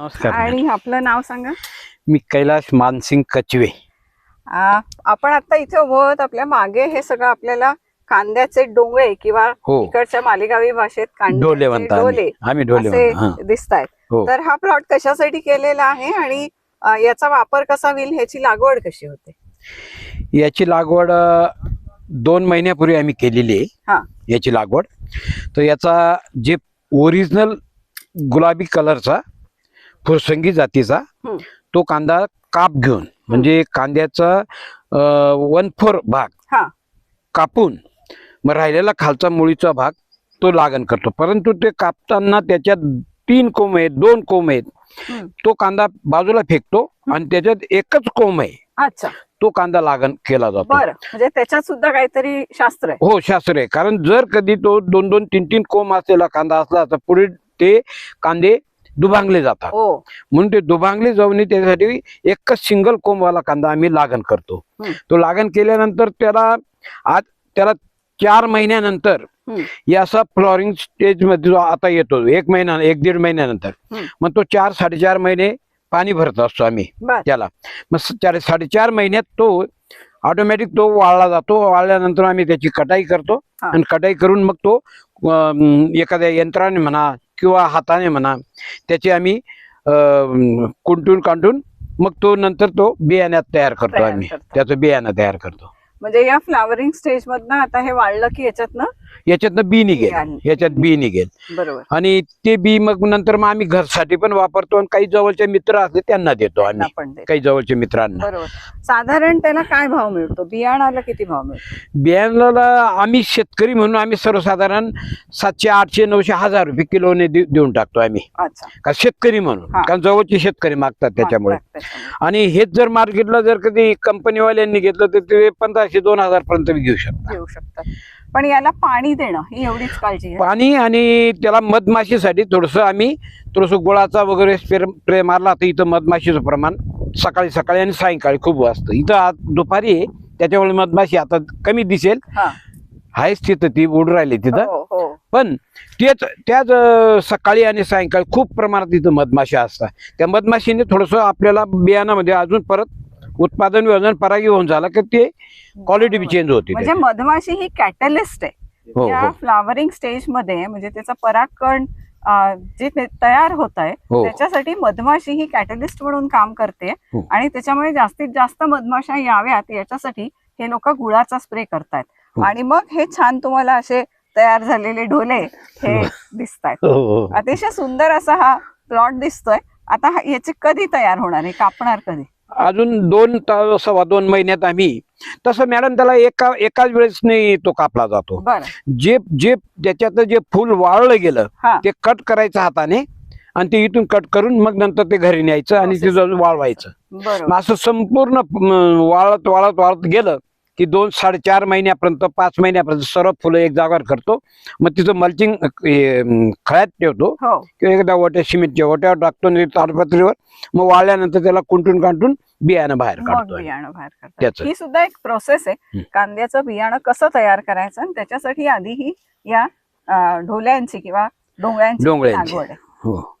नमस्कार. आणि आपलं नाव सांगा. मी कैलाश मानसिंग कचवे. आपण आता इथे उभं आहोत. आपल्या मागे हे सगळं आपल्याला कांद्याचे डोंगळे किंवा हो. इकडच्या मालेगावी भाषेत डोले कांद्याचे म्हणता डोले आम्ही आम्ही डोले असे म्हणतो हा. दिसत हो. तर हा प्लॉट कशासाठी केलेला आहे आणि अ, याचा वापर कसा होईल ह्याची लागवड कशी होते? याची लागवड अ, दोन महिन्यापूर्वी आम्ही केलेली हा. आहे याची लागवड. तर याचा जे ओरिजिनल गुलाबी कलरचा फुरसंगी जातीचा. तो कांदा काप घेऊन म्हणजे कांद्याचा वन फोर भाग. कापून मग राहिलेला खालचा मुळीचा भाग तो लागण करतो. परंतु ते कापताना त्याच्यात तीन कोंब आहेत दोन कोंब आहेत. तो कांदा बाजूला फेकतो आणि त्याच्यात एकच कोंब आहे. अच्छा. तो कांदा लागण केला जातो. म्हणजे त्याच्यात सुद्धा काहीतरी शास्त्र आहे. हो शास्त्र आहे. कारण जर कधी तो दोन दोन तीन तीन कोंब असलेला कांदा असला तर पुढे ते कांदे दुभांगले जातात हो म्हणून ते दुभांगले जाऊ नये त्यासाठी एकच सिंगल कोंबवाला कांदा आम्ही लागण करतो. तो लागण केल्यानंतर त्याला आज त्याला चार महिन्यानंतर हम्म. या असा फ्लॉरिंग स्टेजमध्ये जो आता येतो एक महिना एक दीड महिन्यानंतर. मग तो चार साडेचार महिने पाणी भरत असतो आम्ही त्याला मग चार साडेचार महिन्यात तो ऑटोमॅटिक तो वाळला जातो वाळल्यानंतर आम्ही त्याची कटाई करतो. आणि कटाई करून मग तो एखाद्या यंत्राने म्हणा किंवा हाताने म्हणा त्याची आम्ही अं, कुंटून कांटून मग तो नंतर तो बियाण्यात तयार करतो आम्ही. त्याचं बियाणं तयार करतो म्हणजे या फ्लावरिंग स्टेज मधनं आता हे वाढलं की याच्यातनं याच्यातनं बी निघेल. याच्यात बी निघेल. बरोबर. आणि ते बी मग नंतर मग आम्ही घरसाठी पण वापरतो आणि काही जवळचे मित्र असले त्यांना देतो आम्ही. काही जवळच्या मित्रांना. बरोबर. साधारण त्याला काय भाव मिळतो? बियाणाला किती भाव मिळतो? बियाणाला आम्ही शेतकरी म्हणून आम्ही सर्वसाधारण सातशे आठशे नऊशे हजार रुपये किलोने देऊन टाकतो आम्ही. अच्छा. का शेतकरी म्हणून. कारण जवळचे शेतकरी मागतात त्याच्यामुळे. आणि हेच जर मार्केटला जर कधी कंपनीवाल्यांनी घेतलं तर ते पंधराशे दोन हजार पर्यंत घेऊ शकतात पण याला पाणी देणं ही एवढीच काळजी आहे. पाणी आणि त्याला मधमाशीसाठी थोडस आम्ही थोडस गुळाचा वगैरे स्प्रे मारला तर इथं मधमाशीचं प्रमाण सकाळी सकाळी आणि सायंकाळी खूप असतं. इथं आज दुपारी आहे त्याच्यामुळे मधमाशी आता कमी दिसेल. हा. आहेच तिथं ती उड राहिली तिथं. हो हो. पण तेच त्याच अं, सकाळी आणि सायंकाळी खूप प्रमाणात तिथं मधमाशा असतात. त्या मधमाशीने थोडस आपल्याला बियाणामध्ये अजून परत उत्पादन वजन परागी होऊन झाला की ते क्वालिटी चेंज होती म्हणजे. मधमाशी ही कॅटलिस्ट आहे. हो त्या हो. फ्लावरिंग स्टेजमध्ये म्हणजे त्याचा परागकण जे तयार होत आहे हो. त्याच्यासाठी मधमाशी ही कॅटलिस्ट म्हणून काम करते हो. आणि त्याच्यामुळे जास्तीत जास्त मधमाशा याव्यात याच्यासाठी हे लोक गुळाचा स्प्रे करतायत. हो. आणि मग हे छान तुम्हाला असे तयार झालेले ढोले हे दिसतायत. हो, हो. अतिशय सुंदर असा हा प्लॉट दिसतोय. आता हा- याचे कधी तयार होणार आहे? कापणार कधी? अजून दोन सव्वा दोन महिन्यात आम्ही तसं मॅडम त्याला एका एकाच वेळेस नाही तो कापला जातो. जे जे त्याच्यात जे फुल वाळलं गेलं ते कट करायचं हाताने आणि ते इथून कट करून मग नंतर ते घरी न्यायचं आणि ते Process. जाऊन वाळवायचं. असं संपूर्ण वाळत वाळत वाळत गेलं की दोन साडेचार महिन्यापर्यंत पाच महिन्यापर्यंत सर्व फुलं एक जागावर करतो. मग तिचं मल्चिंग खळ्यात ठेवतो. हो. किंवा एकदा ओट्या सिमेंटच्या ओट्यावर टाकतो ताडपत्रीवर. मग वाळल्यानंतर त्याला कुंटून कांटून बियाणं बाहेर काढतो. बियाणं बाहेर. ही सुद्धा एक प्रोसेस आहे. कांद्याचं बियाणं कसं तयार करायचं आणि त्याच्यासाठी आधी ही या ढोल्यांची किंवा डोंगळ्यांची डोंगळ्यांची. हो.